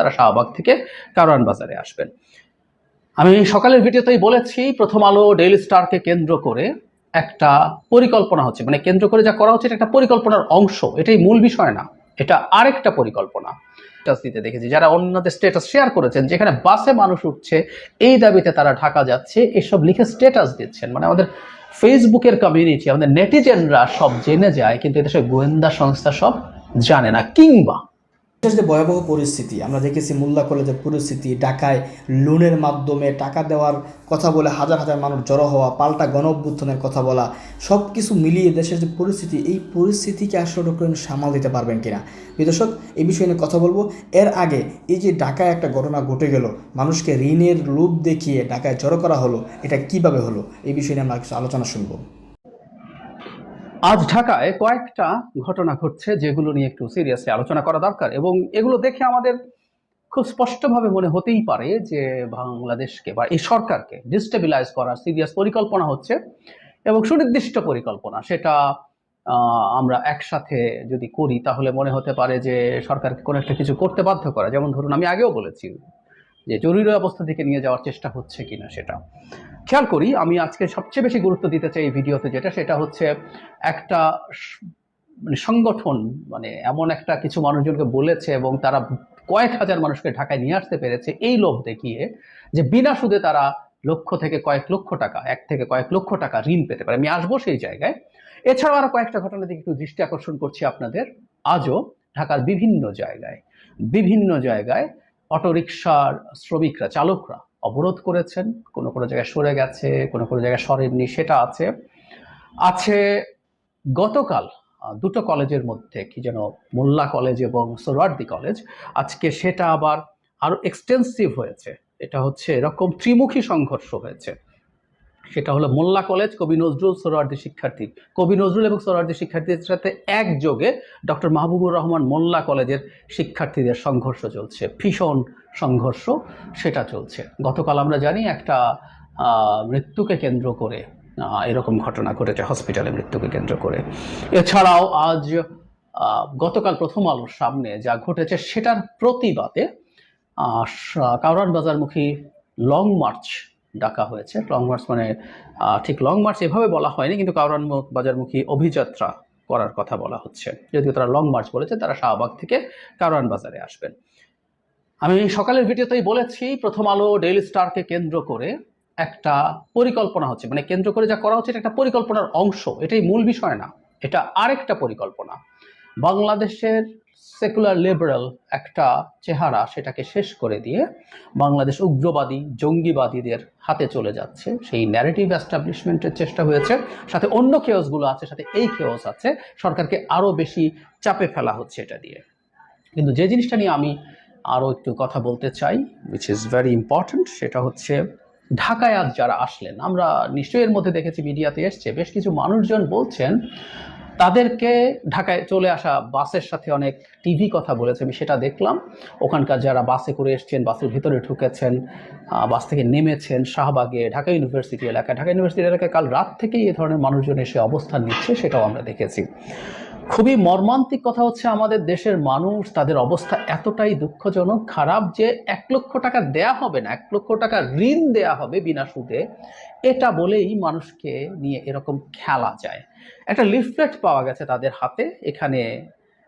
তারা শাহবাগ থেকে কারওয়ান বাজারে আসবেন। আমি সকালের ভিডিওতেই বলেছি, প্রথম আলো ডেইলি স্টারকে কেন্দ্র করে একটা পরিকল্পনা হচ্ছে। মানে কেন্দ্র করে যা করা হচ্ছে, এটা একটা পরিকল্পনার অংশ। এটাই মূল বিষয় না, এটা আরেকটা পরিকল্পনা। দিতে দেখেছি, যারা অন্যদের স্টেটাস শেয়ার করেছেন, যেখানে বাসে মানুষ উঠছে, এই দাবিতে তারা ঢাকা যাচ্ছে, এসব লিখে স্ট্যাটাস দিচ্ছেন। মানে আমাদের ফেসবুকের কমিউনিটি আমাদের নেটিজেনরা সব জেনে যায়, কিন্তু এদেশের গোয়েন্দা সংস্থা সব জানে না, কিংবা যে ভয়াবহ পরিস্থিতি, আমরা দেখেছি মোল্লা কলেজের পরিস্থিতি, ঢাকায় লোনের মাধ্যমে টাকা দেওয়ার কথা বলে হাজার হাজার মানুষ জড়ো হওয়া, পাল্টা গণঅভ্যুত্থানের কথা বলা সব কিছু মিলিয়ে দেশের যে পরিস্থিতি, এই পরিস্থিতিকে আসলে ডক্টর সামাল দিতে পারবেন কিনা? বিদর্শক এই বিষয়ে নিয়ে কথা বলব। এর আগে এই যে ঢাকায় একটা ঘটনা ঘটে গেল, মানুষকে ঋণের লোভ দেখিয়ে ঢাকায় জড়ো করা হলো, এটা কীভাবে হলো? এই বিষয়ে নিয়ে আমরা কিছু আলোচনা শুনব। আজ ঢাকায় কয়েকটা ঘটনা ঘটছে যেগুলো নিয়ে একটু সিরিয়াসলি আলোচনা করা দরকার এবং এগুলো দেখে আমাদের খুব স্পষ্টভাবে মনে হতেই পারে যে বাংলাদেশকে বা এই সরকারকে ডিস্টেবিলাইজ করার সিরিয়াস পরিকল্পনা হচ্ছে এবং সুনির্দিষ্ট পরিকল্পনা। সেটা আমরা একসাথে যদি করি তাহলে মনে হতে পারে যে সরকারকে কোনো একটা কিছু করতে বাধ্য করা। যেমন ধরুন আমি আগেও বলেছি যে জরুরি অবস্থা থেকে নিয়ে যাওয়ার চেষ্টা হচ্ছে কিনা সেটা। খেয়াল করি, আমি আজকে সবচেয়ে বেশি গুরুত্ব দিতে চাই এই ভিডিওতে যেটা, সেটা হচ্ছে একটা মানে সংগঠন মানে এমন একটা কিছু মানুষজনকে বলেছে এবং তারা কয়েক হাজার মানুষকে ঢাকায় নিয়ে আসতে পেরেছে এই লোভ দেখিয়ে যে বিনা সুদে তারা লক্ষ থেকে কয়েক লক্ষ টাকা, এক থেকে কয়েক লক্ষ টাকা ঋণ পেতে পারে। আমি আসব সেই জায়গায়। এছাড়াও আরও কয়েকটা ঘটনা দিকে একটু দৃষ্টি আকর্ষণ করছি আপনাদের। আজও ঢাকার বিভিন্ন জায়গায় বিভিন্ন জায়গায় অটোরিকশার শ্রমিকরা, চালকরা অবরোধ করেছেন। কোনো কোনো জায়গায় সরে গেছে, কোনো কোনো জায়গায় সরেননি, সেটা আছে। আছে গতকাল দুটো কলেজের মধ্যে, কি যেন মোল্লা কলেজ এবং সোরওয়ার্দি কলেজ। আজকে সেটা আবার আরও এক্সটেন্সিভ হয়েছে। এটা হচ্ছে এরকম ত্রিমুখী সংঘর্ষ হয়েছে। সেটা হলো মোল্লা কলেজ, কবি নজরুল সোহরাওয়ার্দী শিক্ষার্থী। কবি নজরুল এবং সোহরাওয়ার্দী শিক্ষার্থীদের সাথে একযোগে ডক্টর মাহবুবুর রহমান মোল্লা কলেজের শিক্ষার্থীদের সংঘর্ষ চলছে। ভীষণ সংঘর্ষ সেটা চলছে। গতকাল আমরা জানি একটা মৃত্যুকে কেন্দ্র করে এরকম ঘটনা ঘটেছে, হসপিটালে মৃত্যুকে কেন্দ্র করে। এছাড়াও আজ গতকাল প্রথম আলোর সামনে যা ঘটেছে সেটার প্রতিবাদে কাউরান বাজারমুখী লং মার্চ ডাকা হয়েছে। লং মার্চ মানে ঠিক লং মার্চ এভাবে বলা হয়নি, কিন্তু মু- বাজারমুখী অভিযাত্রা করার কথা বলা হচ্ছে। যদিও তারা লং মার্চ বলেছে, তারা শাহবাগ থেকে কারওয়ান বাজারে আসবেন। আমি সকালের ভিডিওতেই বলেছি, প্রথম আলো ডেইলি স্টারকে কেন্দ্র করে একটা পরিকল্পনা হচ্ছে। মানে কেন্দ্র করে যা করা হচ্ছে, এটা একটা পরিকল্পনার অংশ। এটাই মূল বিষয় না, এটা আরেকটা পরিকল্পনা। বাংলাদেশের সেকুলার লিবারাল একটা চেহারা সেটাকে শেষ করে দিয়ে বাংলাদেশ উগ্রবাদী, জঙ্গিবাদীদের হাতে চলে যাচ্ছে। সেই ন্যারেটিভ অ্যাস্টাবলিশমেন্টের চেষ্টা হয়েছে। সাথে অন্য কেওসগুলো আছে, সাথে এই কেওস আছে। সরকারকে আরও বেশি চাপে ফেলা হচ্ছে এটা দিয়ে। কিন্তু যে জিনিসটা নিয়ে আমি আরও একটু কথা বলতে চাই উইচ ইজ ভেরি ইম্পর্ট্যান্ট সেটা হচ্ছে ঢাকায় আজ যারা আসলেন, আমরা নিশ্চয়ই এর মধ্যে দেখেছি মিডিয়াতে এসছে, বেশ কিছু মানুষজন বলছেন তাদেরকে ঢাকায় চলে আসা বাসের সাথে অনেক টিভি কথা বলেছে, আমি সেটা দেখলাম। ওখানকার যারা বাসে করে এসছেন, বাসের ভিতরে ঢুকেছেন বাস থেকে নেমেছেন শাহবাগে, ঢাকা ইউনিভার্সিটি এলাকায়। ঢাকা ইউনিভার্সিটি এলাকায় কাল রাত থেকেই এ ধরনের মানুষজন এসে অবস্থান নিচ্ছে, সেটাও আমরা দেখেছি। খুবই মর্মান্তিক কথা হচ্ছে আমাদের দেশের মানুষ, তাদের অবস্থা এতটাই দুঃখজনক, খারাপ যে এক লক্ষ টাকা দেয়া হবে না, এক লক্ষ টাকা ঋণ দেয়া হবে বিনা সুদে, এটা বলেই মানুষকে নিয়ে এরকম খেলা যায়। একটা লিফলেট পাওয়া গেছে তাদের হাতে। এখানে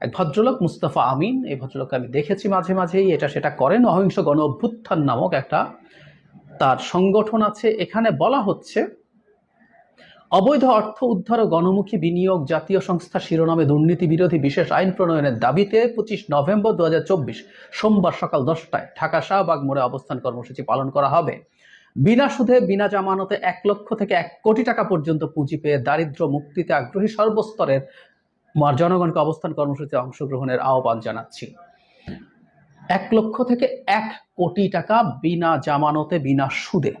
এক ভদ্রলোক, মুস্তাফা আমিন, এই ভদ্রলোককে আমি দেখেছি মাঝে মাঝেই। এটা সেটা করেন, অহিংস গণ অভ্যুত্থান নামক একটা তার সংগঠন আছে। এখানে বলা হচ্ছে, অবৈধ অর্থ উদ্ধার ও গণমুখী বিনিয়োগ জাতীয় সংস্থা শিরোনামে দুর্নীতি বিরোধী বিশেষ আইন প্রণয়নের দাবিতে পঁচিশ নভেম্বর দু হাজার চব্বিশ সোমবার সকাল দশটায় ঢাকা শাহবাগ মোড়ে অবস্থান কর্মসূচি পালন করা হবে। বিনা সুদে, বিনা জামানতে এক লক্ষ থেকে এক কোটি টাকা পর্যন্ত পুঁজি পেয়ে দারিদ্র মুক্তিতে আগ্রহী সর্বস্তরের জনগণকে অবস্থান কর্মসূচিতে অংশগ্রহণের আহ্বান জানাচ্ছি। এক লক্ষ থেকে এক কোটি টাকা বিনা জামানতে, বিনা সুদে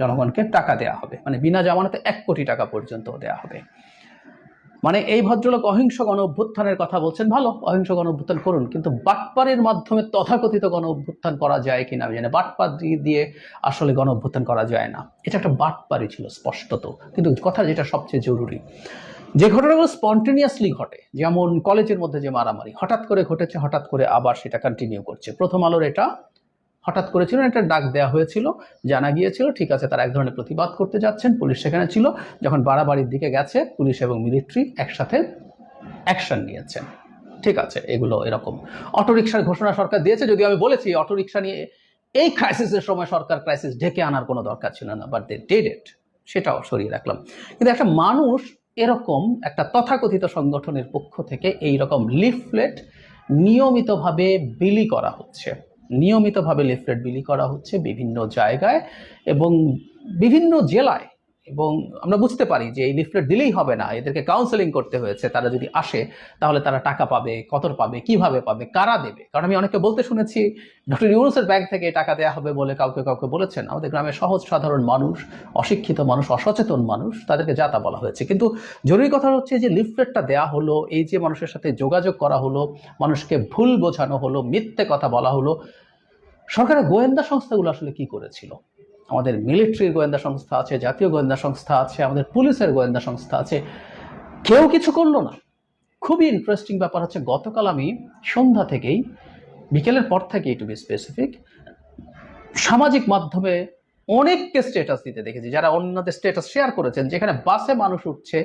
জনগণকে টাকা দেয়া হবে। মানে বিনা জামানতে এক কোটি টাকা পর্যন্ত দেয়া হবে। মানে এই ভদ্রলোক অহিংস গণ অভ্যুত্থানের কথা বলছেন, ভালো অহিংস গণ অভ্যুত্থান করুন, কিন্তু বাটপারের মাধ্যমে তথাকথিত গণ অভ্যুত্থান করা যায় কিনা আমি জানি বাটপার দিয়ে- দিয়ে আসলে গণ অভ্যুত্থান করা যায় না। এটা একটা বাটপারি ছিল স্পষ্টত, কিন্তু কথা যেটা সবচেয়ে জরুরি, যে ঘটনাগুলো স্পন্টেনিয়াসলি ঘটে, যেমন কলেজের মধ্যে যে মারামারি, হঠাৎ করে ঘটেছে, হঠাৎ করে আবার সেটা কন্টিনিউ করছে। প্রথম আলোর এটা হঠাৎ করেছিল, একটা ডাক দেওয়া হয়েছিল, জানা গিয়েছিল, ঠিক আছে, তারা এক ধরনের প্রতিবাদ করতে যাচ্ছেন, পুলিশ সেখানে ছিল, যখন বাড়াবাড়ির দিকে গেছে, পুলিশ এবং মিলিটারি একসাথে অ্যাকশন নিয়েছেন ঠিক আছে, এগুলো এরকম। অটোরিকশার ঘোষণা সরকার দিয়েছে, যদিও আমি বলেছি, অটোরিকশা নিয়ে এই ক্রাইসিসের সময় সরকার ক্রাইসিস ঢেকে আনার কোনো দরকার ছিল না বাট দে ডেড ইট সেটাও সরিয়ে রাখলাম। কিন্তু একটা মানুষ এরকম একটা তথাকথিত সংগঠনের পক্ষ থেকে এই রকম লিফলেট নিয়মিতভাবে বিলি করা হচ্ছে। নিয়মিতভাবে লিফলেট বিলি করা হচ্ছে বিভিন্ন জায়গায় এবং বিভিন্ন জেলায় এবং আমরা বুঝতে পারি যে এই লিফলেট দিলেই হবে না, এদেরকে কাউন্সেলিং করতে হয়েছে, তারা যদি আসে, তাহলে তারা টাকা পাবে কত পাবে, কীভাবে পাবে, কারা দেবে? কারণ আমি অনেকে বলতে শুনেছি, ডক্টর ইউনুসের ব্যাংক থেকে টাকা দেওয়া হবে বলে কাউকে কাউকে বলেছেন। আমাদের গ্রামের সহজ সাধারণ মানুষ, অশিক্ষিত মানুষ, অসচেতন মানুষ, তাদেরকে যাতা বলা হয়েছে। কিন্তু জরুরি কথা হচ্ছে যে লিফলেটটা দেওয়া হলো, এই যে মানুষের সাথে যোগাযোগ করা হলো, মানুষকে ভুল বোঝানো হলো, মিথ্যে কথা বলা হলো, সরকারের গোয়েন্দা সংস্থাগুলো আসলে কি করেছিল? আমাদের মিলিটারির গোয়েন্দা সংস্থা আছে, জাতীয় গোয়েন্দা সংস্থা আছে, আমাদের পুলিশের গোয়েন্দা সংস্থা আছে। কেউ কিছু করল না। খুবই ইন্টারেস্টিং ব্যাপার হচ্ছে, গতকাল আমি সন্ধ্যা থেকেই, বিকেলের পর থেকেই টু বি স্পেসিফিক সামাজিক মাধ্যমে অনেককে স্ট্যাটাস দিতে দেখেছি, যারা অন্যদের স্টেটাস শেয়ার করেছেন, যেখানে বাসে মানুষ উঠছে,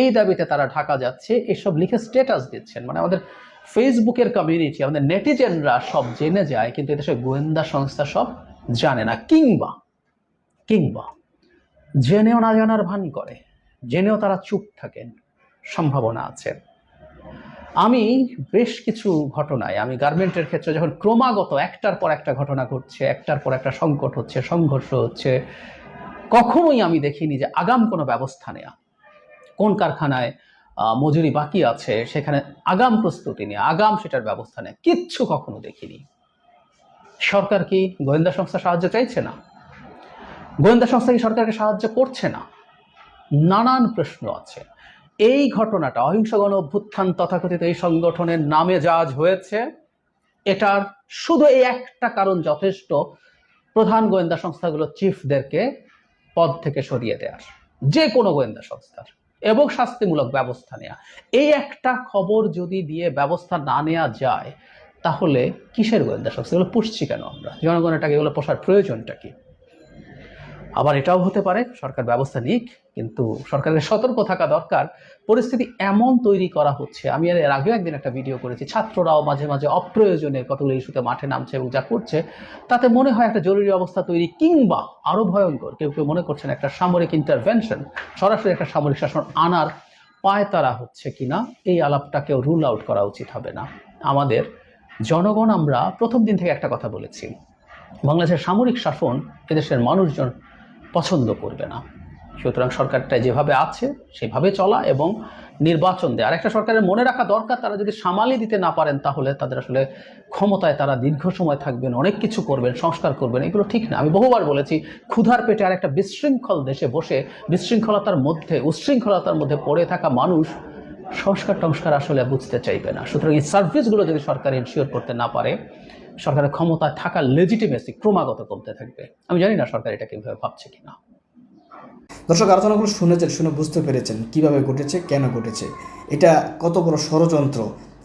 এই দাবিতে তারা ঢাকা যাচ্ছে, এসব লিখে স্ট্যাটাস দিচ্ছেন। মানে আমাদের ফেসবুকের কমিউনিটি আমাদের নেটিজেনরা সব জেনে যায়, কিন্তু এদেশে গোয়েন্দা সংস্থা সব জানে না, কিংবা কিংবা জেনেও না জানার ভান করে, জেনেও তারা চুপ থাকেন, সম্ভাবনা আছে। আমি বেশ কিছু ঘটনায়, আমি গার্মেন্টের ক্ষেত্রে যখন ক্রমাগত একটার পর একটা ঘটনা ঘটছে, একটার পর একটা সংকট হচ্ছে, সংঘর্ষ হচ্ছে, কখনোই আমি দেখিনি যে আগাম কোনো ব্যবস্থা নেয়া। কোন কারখানায় মজুরি বাকি আছে, সেখানে আগাম প্রস্তুতি নেওয়া আগাম সেটার ব্যবস্থা নেয়, কিচ্ছু কখনো দেখিনি। সরকার কি গোয়েন্দা সংস্থা সাহায্য চাইছে না? গোয়েন্দা সংস্থা কি সরকারকে সাহায্য করছে না? নানান প্রশ্ন আছে। এই ঘটনাটা অহিংস গণ অভ্যুত্থান তথাকথিত এই সংগঠনের নামে জাজ হয়েছে, এটার শুধু এই একটা কারণ যথেষ্ট। প্রধান গোয়েন্দা সংস্থাগুলো চিফদেরকে পদ থেকে সরিয়ে দেওয়ার যে কোনো গোয়েন্দা সংস্থার, এবং শাস্তিমূলক ব্যবস্থা নেওয়া এই একটা খবর যদি দিয়ে ব্যবস্থা না নেওয়া যায়, তাহলে কিসের গোয়েন্দা সংস্থা? এগুলো পুষছি কেন আমরা? জনগণের টাকা, এগুলো পোষার প্রয়োজনটা কি? আবার এটাও হতে পারে, সরকার ব্যবস্থা নিক, কিন্তু সরকারের সতর্ক থাকা দরকার। পরিস্থিতি এমন তৈরি করা হচ্ছে, আমি এর এর আগেও একদিন একটা ভিডিও করেছি, ছাত্ররাও মাঝে মাঝে অপ্রয়োজনে কতগুলো ইস্যুতে মাঠে নামছে এবং যা করছে, তাতে মনে হয় একটা জরুরি অবস্থা তৈরি কিংবা আরও ভয়ঙ্কর, কেউ কেউ মনে করছেন একটা সামরিক ইন্টারভেনশন সরাসরি একটা সামরিক শাসন আনার পায়তারা হচ্ছে কিনা, এই আলাপটাকেও রুল আউট করা উচিত হবে না। আমাদের জনগণ আমরা প্রথম দিন থেকে একটা কথা বলেছি, বাংলাদেশের সামরিক শাসন এদেশের মানুষজন পছন্দ করবে না। সুতরাং সরকারটা যেভাবে আছে, সেভাবে চলা এবং নির্বাচন দেয়। আর একটা সরকারের মনে রাখা দরকার, তারা যদি সামালি দিতে না পারেন, তাহলে তাদের আসলে ক্ষমতায় তারা দীর্ঘ সময় থাকবেন, অনেক কিছু করবেন, সংস্কার করবেন, এগুলো ঠিক না। আমি বহুবার বলেছি, ক্ষুধার পেটে আর একটা বিশৃঙ্খল দেশে বসে, বিশৃঙ্খলতার মধ্যে, উশৃঙ্খলতার মধ্যে পড়ে থাকা মানুষ সংস্কার টংস্কার আসলে বুঝতে চাইবে না। সুতরাং এই সার্ভিসগুলো যদি সরকার ইনশিওর করতে না পারে সরকারের ক্ষমতায় থাকার লেজিটিমেসি ক্রমাগত কমতে থাকবে। আমি জানি না সরকার এটা কীভাবে ভাবছে কিনা। দর্শক আলোচনাগুলো শুনেছেন, শুনে বুঝতে পেরেছেন কীভাবে ঘটেছে, কেন ঘটেছে। এটা কত বড় ষড়যন্ত্র।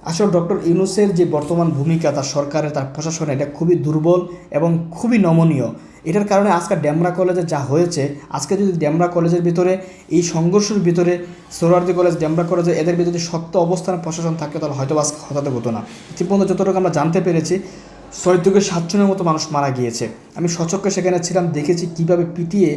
আসলে ডক্টর ইউনুসের যে বর্তমান ভূমিকা, তার সরকারের, তার প্রশাসনে, এটা খুবই দুর্বল এবং খুবই নমনীয়। এটার কারণে আজকে ড্যামরা কলেজে যা হয়েছে, আজকে যদি ড্যামরা কলেজের ভিতরে, এই সংঘর্ষের ভিতরে সোহরার্দি কলেজ ড্যামরা কলেজে এদের ভিতরে যদি শক্ত অবস্থানে প্রশাসন থাকে, তাহলে হয়তো আজকে হতাতে হতো না। ইতিপূর্বে যতটুকু আমরা জানতে পেরেছি ছয় থেকে সাতজনের মতো মানুষ মারা গিয়েছে। আমি সচক্ষে সেখানে ছিলাম, দেখেছি কীভাবে পিটিয়ে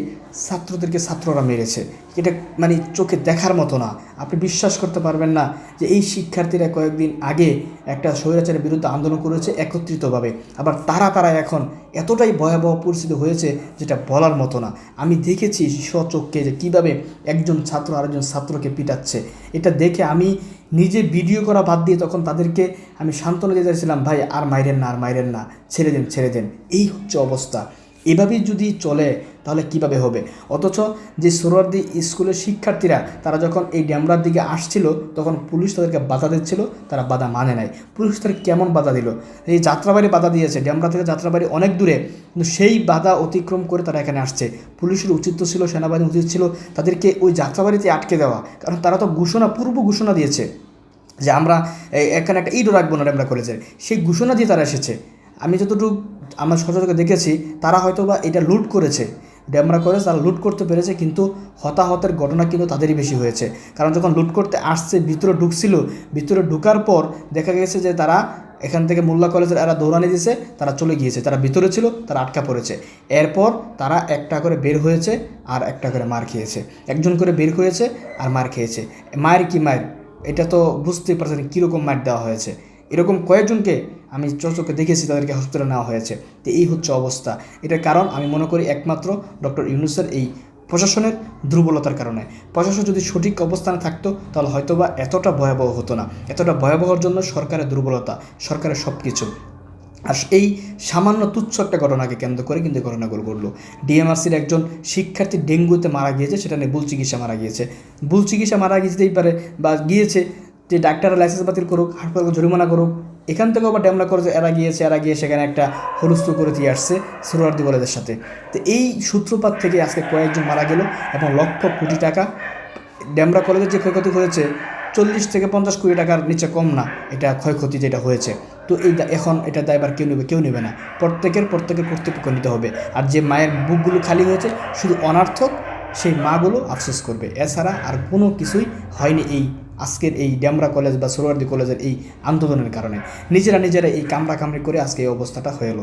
ছাত্রদেরকে ছাত্ররা মেরেছে। এটা মানে চোখে দেখার মতো না। আপনি বিশ্বাস করতে পারবেন না যে এই শিক্ষার্থীরা কয়েকদিন আগে একটা স্বৈরাচারের বিরুদ্ধে আন্দোলন করেছে একত্রিতভাবে। আবার তারা তারা এখন এতটাই ভয়াবহ পরিস্থিতি হয়েছে যেটা বলার মতো না। আমি দেখেছি স্বচক্ষে যে কীভাবে একজন ছাত্র আরেকজন ছাত্রকে পিটাচ্ছে। এটা দেখে আমি নিজে ভিডিও করা বাদ দিয়ে তখন তাদেরকে আমি সান্ত্বনা দিয়ে যাচ্ছিলাম ভাই, আর মাইরেন না, আর মাইরেন না, ছেড়ে দেন ছেড়ে দেন। এই হচ্ছে অবস্থা। এভাবেই যদি চলে তাহলে কীভাবে হবে? অথচ যে সোহরাওয়ার্দী স্কুলের শিক্ষার্থীরা, তারা যখন এই ড্যামরার দিকে আসছিল, তখন পুলিশ তাদেরকে বাধা দিচ্ছিল, তারা বাধা মানে নাই। পুলিশ তাদের কেমন বাধা দিল? এই যাত্রাবাড়ি বাধা দিয়েছে, ড্যামরা থেকে যাত্রাবাড়ি অনেক দূরে। কিন্তু সেই বাধা অতিক্রম করে তারা এখানে আসছে। পুলিশের উচিত ছিল সেনাবাহিনী উচিত ছিল তাদেরকে ওই যাত্রাবাড়িতে আটকে দেওয়া। কারণ তারা তো ঘোষণা, পূর্ব ঘোষণা দিয়েছে যে আমরা এখানে একটা ইটও রাখব না ড্যামরা কলেজের সেই ঘোষণা দিয়ে তারা এসেছে। আমি যতটুকু, আমার সচেতনকে দেখেছি, তারা হয়তো বা এটা লুট করেছে। ড্যামরা কলেজ তারা লুট করতে পেরেছে, কিন্তু হতাহতের ঘটনা কিন্তু তাদেরই বেশি হয়েছে। কারণ যখন লুট করতে আসছে, ভিতরে ঢুকছিল, ভিতরে ঢুকার পর দেখা গেছে যে তারা এখান থেকে মোল্লা কলেজের এরা দৌড়ানি দিয়েছে তারা চলে গিয়েছে। তারা ভিতরে ছিল, তারা আটকা পড়েছে। এরপর তারা একটা করে বের হয়েছে আর একটা করে মার খেয়েছে। একজন করে বের হয়েছে আর মার খেয়েছে। মায়ের কি মায়ের? এটা তো বুঝতেই পারছেন কীরকম মার দেওয়া হয়েছে। এরকম কয়েকজনকে আমি চোখে দেখেছি তাদেরকে হসপিটালে নেওয়া হয়েছে। তো এই হচ্ছে অবস্থা। এটার কারণ আমি মনে করি একমাত্র ডক্টর ইউনুসের এই প্রশাসনের দুর্বলতার কারণে। প্রশাসন যদি সঠিক অবস্থানে থাকতো, তাহলে হয়তোবা এতটা ভয়াবহ হতো না। এতটা ভয়াবহর জন্য সরকারের দুর্বলতা, সরকারের সব কিছু আর এই সামান্য তুচ্ছ একটা ঘটনাকে কেন্দ্র করে কিন্তু ঘটনাগুলো ঘটলো। ডিএমআরসির একজন শিক্ষার্থী ডেঙ্গুতে মারা গিয়েছে, সেটা নিয়ে ভুল চিকিৎসা মারা গিয়েছে। ভুল চিকিৎসা মারা গিয়েতেই পারে বা গিয়েছে যে ডাক্তাররা লাইসেন্স বাতিল করুক, হাসপাতাল জরিমানা করুক, এখান থেকেও আবার ড্যামরা করে এরা গিয়েছে, এরা গিয়ে সেখানে একটা হলুস্থ করে দিয়ে আসছে সুরার্দি বলেদের সাথে। তো এই সূত্রপাত থেকে আজকে কয়েকজন মারা গেল এবং লক্ষ কোটি টাকা ড্যামরা কলেজের যে ক্ষয়ক্ষতি হয়েছে, চল্লিশ থেকে পঞ্চাশ কোটি টাকার নিচে কম না, এটা ক্ষয়ক্ষতি যেটা হয়েছে। তো এই এখন এটা দায়বার কেউ নেবে কেউ নেবে না। প্রত্যেকের প্রত্যেকের কর্তৃপক্ষ নিতে হবে। আর যে মায়ের বুকগুলো খালি হয়েছে, শুধু অনার্থক, সেই মাগুলো আফসোস করবে। এছাড়া আর কোনো কিছুই হয়নি এই আজকের এই ড্যামরা কলেজ বা সোহরাওয়ার্দী কলেজের এই আন্দোলনের কারণে। নিজেরা নিজেরা এই কামড়া কামড়ি করে আজকে এই অবস্থাটা হয়ে